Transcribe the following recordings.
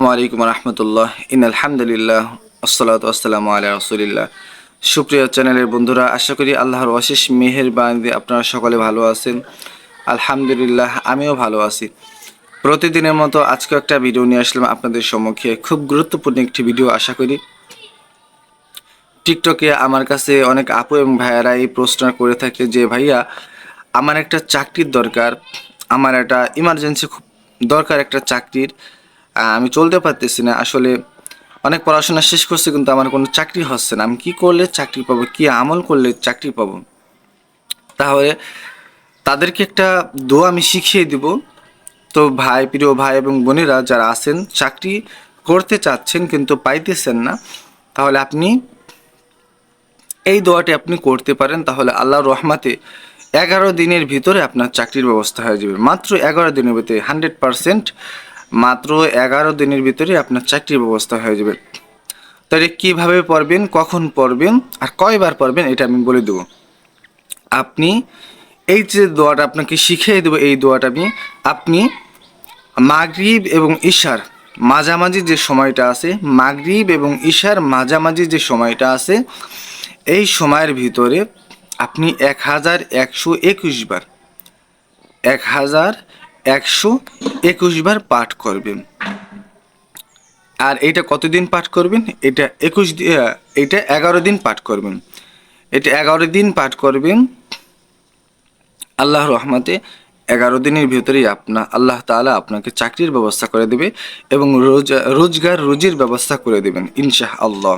আলাইকুম রহমতুল্লাহ। ইন আলহামদুলিল্লাহ আসসালাতু আসসালামু আলা রসুলিল্লাহ। সুপ্রিয় চ্যানেলের বন্ধুরা, আশা করি আল্লাহর অশেষ মেহের আপনারা সকলে ভালো আছেন। আলহামদুলিল্লাহ, আমিও ভালো আছি। প্রতিদিনের মতো আজকে একটা ভিডিও নিয়ে আসলাম আপনাদের সম্মুখে। খুব গুরুত্বপূর্ণ একটি ভিডিও, আশা করি। টিকটকে আমার কাছে অনেক আপু এবং ভাইয়ারা এই প্রশ্ন করে থাকে যে, ভাইয়া, আমার একটা চাকরির দরকার। আমার একটা ইমার্জেন্সি খুব দরকার একটা চাকরির। আমি চলতে পারতেছি না। আসলে অনেক পড়াশোনা শেষ করছি, কিন্তু আমার কোনো চাকরি হচ্ছে না। আমি কি করলে চাকরি পাবো? কি আমল করলে চাকরি পাবো? তাহলে তাদেরকে একটা দোয়া আমি শিখিয়ে দিব। তো ভাই, প্রিয় ভাই এবং বোনেরা যারা আছেন, চাকরি করতে চাচ্ছেন কিন্তু পাইতেছেন না, তাহলে আপনি এই দোয়াটি আপনি করতে পারেন। তাহলে আল্লাহর রহমাতে এগারো দিনের ভিতরে আপনার চাকরির ব্যবস্থা হয়ে যাবে। মাত্র এগারো দিনের ভিতরে হান্ড্রেড পারসেন্ট মাত্র এগারো দিনের ভিতরে আপনার চাকরির ব্যবস্থা হয়ে যাবে। তাহলে কীভাবে পড়বেন, কখন পড়বেন আর কয়বার পড়বেন এটা আমি বলে দেবো। আপনি এই যে দোয়াটা আপনাকে শিখিয়ে দেবো, এই দোয়াটা আমি, আপনি মাগরিব এবং ঈশার মাঝামাঝি যে সময়টা আছে, মাগরিব এবং ঈশার মাঝামাঝি যে সময়টা আছে, এই সময়ের ভিতরে আপনি এক হাজার একশো একুশ বার, এক হাজার একশো একুশ বার পাঠ করবেন। আর এটা কতদিন পাঠ করবেন? এটা একুশ এটা এগারো দিন পাঠ করবেন। এটা এগারো দিন পাঠ করবেন। আল্লাহ রহমতে এগারো দিনের ভিতরেই আপনা আল্লাহ তাআলা আপনাকে চাকরির ব্যবস্থা করে দেবে এবং রোজা রোজগার, রুজির ব্যবস্থা করে দেবেন ইনশাহ আল্লাহ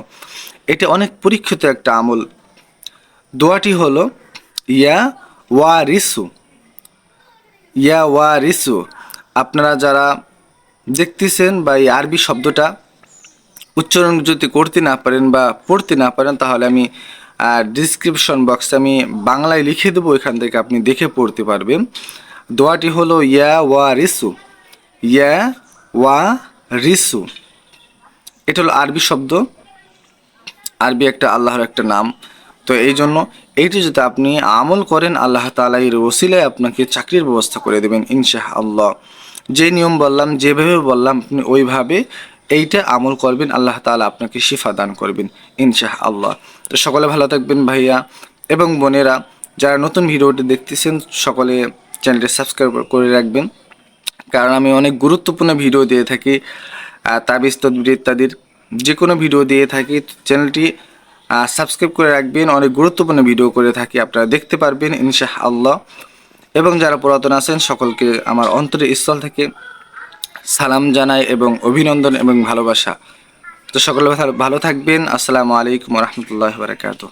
এটা অনেক পরীক্ষিত একটা আমল। দোয়াটি হলো, ইয়া ওয়া রিসু ইয়া ওয়া রিসু। আপনারা যারা দেখতেছেন বা এই আরবি শব্দটা উচ্চারণ যদি করতে না পারেন বা পড়তে না পারেন, তাহলে আমি ডিসক্রিপশন বক্সে আমি বাংলায় লিখে দেবো এখান থেকে আপনি দেখে পড়তে পারবেন। দোয়াটি হলো ইয়া ওয়া রিসু। ইয়া ওয়া রিসু। এটা হলো আরবি শব্দ। আরবি একটা আল্লাহর একটা নাম। তো এই জন্য এইটি যদি আপনি আমল করেন, আল্লাহ তালা এর ওসিলায় আপনাকে চাকরির ব্যবস্থা করে দেবেন ইনশাহ আল্লাহ যে নিয়ম বললাম, যেভাবে বললাম, আপনি ওইভাবে এইটা আমল করবেন, আল্লাহ তালা আপনাকে শিফা দান করবেন ইনশাহ আল্লাহ তো সকলে ভালো থাকবেন ভাইয়া এবং বোনেরা, যারা নতুন ভিডিওটি দেখতেছেন, সকলে চ্যানেলটি সাবস্ক্রাইব করে রাখবেন। কারণ আমি অনেক গুরুত্বপূর্ণ ভিডিও দিয়ে থাকি তাবিজ, তদবির ইত্যাদির যে কোনো ভিডিও দিয়ে থাকি, চ্যানেলটি সাবস্ক্রাইব করে রাখবেন। অনেক গুরুত্বপূর্ণ ভিডিও করে থাকি, আপনারা দেখতে পারবেন ইনশাহ আল্লাহ এবং যারা পুরাতন আছেন, সকলকে আমার অন্তরের স্থল থেকে সালাম জানাই এবং অভিনন্দন এবং ভালোবাসা। তো সকলে ভালো- থাকবেন। আসসালামু আলাইকুম রহমতুল্লাহ বারকাতুহ।